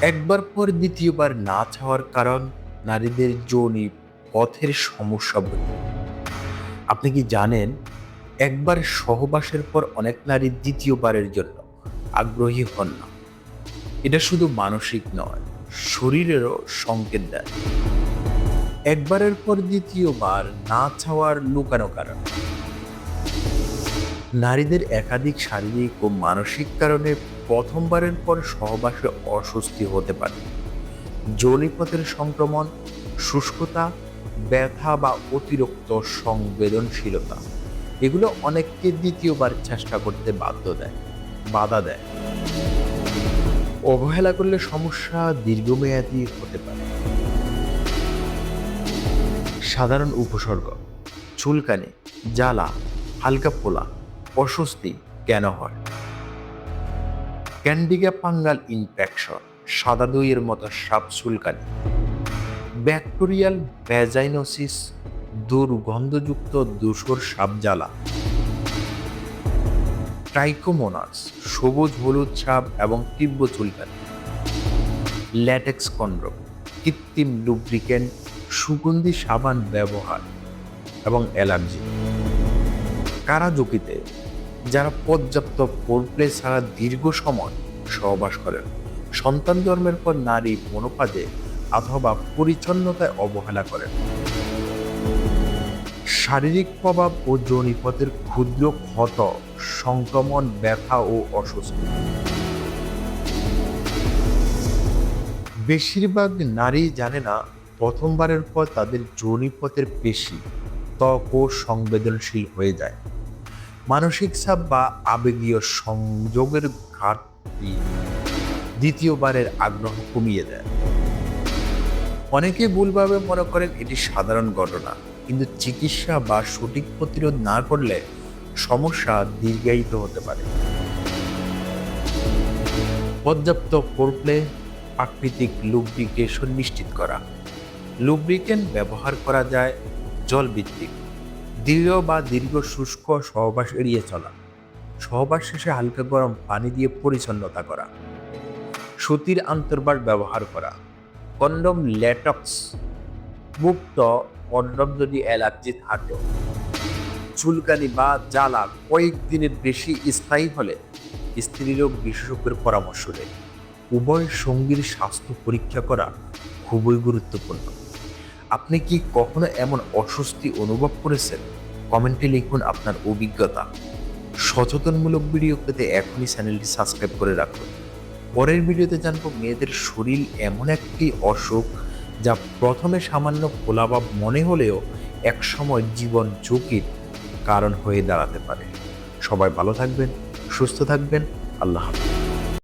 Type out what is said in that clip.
একবার পর দ্বিতীয়বার না চাওয়ার কারণ নারীদের যৌনি পথের সমস্যা বলে। আপনি কি জানেন, একবার সহবাসের পর অনেক নারী দ্বিতীয়বারের জন্য আগ্রহী হন না। এটা শুধু মানসিক নয়, শরীরেরও সংকেত দেয়। একবারের পর দ্বিতীয়বার না চাওয়ার লুকানো কারণ। নারীদের একাধিক শারীরিক ও মানসিক কারণে প্রথমবারের পর সহবাসে অস্বস্তি হতে পারে। যৌনিপথের সংক্রমণ, শুষ্কতা, ব্যথা বা অতিরিক্ত সংবেদনশীলতা, এগুলো অনেককে দ্বিতীয়বার চেষ্টা করতে বাধ্য দেয়, বাধা দেয়। অবহেলা করলে সমস্যা দীর্ঘমেয়াদী হতে পারে। সাধারণ উপসর্গ, চুলকানি, জ্বালা, হালকা ফোলা, অস্বস্তি কেন হয়? ক্যান্ডিগা পাঙ্গাল ইনফেকশন, সাদা দইয়ের মতো সাপ চুলকানি, ব্যাকটেরিয়াল ভ্যাজাইনোসিস, দুর্গন্ধযুক্ত দূষর সাপ জ্বালা, ট্রাইকোমোনাস, সবুজ হলুদ সাপ এবং তীব্র চুলকানি, ল্যাটেক্স কন্ড্রম, কৃত্রিম লুব্রিকেন্ট, সুগন্ধি সাবান ব্যবহার এবং অ্যালার্জি। কারা ঝুঁকিতে? যারা পর্যাপ্ত পোরপ্লে ছাড়া দীর্ঘ সময় সহবাস করেন। সন্তান জন্মের পর নারী মনোপাজে অথবা পরিচ্ছন্নতায় অবহেলা করেন। শারীরিক প্রভাব ও যৌনিপথের ক্ষুদ্র ক্ষত, সংক্রমণ, ব্যথা ও অস্বস্তি। বেশিরভাগ নারী জানে না, প্রথমবারের পর তাদের যৌনিপথের পেশি, ত্বক ও সংবেদনশীল হয়ে যায়। মানসিক চাপ বা আবেগীয় সংযোগের ঘাটতি দ্বিতীয়বারের আগ্রহ কমিয়ে দেয়। অনেকে ভুলভাবে মনে করেন এটি সাধারণ ঘটনা, কিন্তু চিকিৎসা বা সঠিক প্রতিরোধ না করলে সমস্যা দীর্ঘায়িত হতে পারে। পর্যাপ্ত ফোরপ্লে প্রাকৃতিক লুব্রিকেশন নিশ্চিত করা। লুব্রিকেন্ট ব্যবহার করা যায় জল ভিত্তিক দৃঢ় বা দীর্ঘ শুষ্ক সহবাস এড়িয়ে চলা। সহবাস শেষে হালকা গরম পানি দিয়ে পরিচ্ছন্নতা করা। সুতির আন্তর্বার ব্যবহার করা। কন্ডম ল্যাটক্স মুক্ত কন্ডম যদি অ্যালার্জি থাকে, চুলকানি বা জ্বালা কয়েকদিনের বেশি স্থায়ী হলে স্ত্রীরোগ বিশেষজ্ঞের পরামর্শ নেই উভয় সঙ্গীর স্বাস্থ্য পরীক্ষা করা খুবই গুরুত্বপূর্ণ। আপনি কি কখনো এমন অস্বস্তি অনুভব করেছেন? কমেন্টে লিখুন আপনার অভিজ্ঞতা। সচেতনমূলক ভিডিও পেতে এখনই চ্যানেলটি সাবস্ক্রাইব করে রাখুন। পরের ভিডিওতে জানব মেয়েদের শরীর এমন একটি অসুখ যা প্রথমে সামান্য ফোলাভাব মনে হলেও একসময় জীবন ঝুঁকির কারণ হয়ে দাঁড়াতে পারে। সবাই ভালো থাকবেন, সুস্থ থাকবেন, আল্লাহ হাফিজ।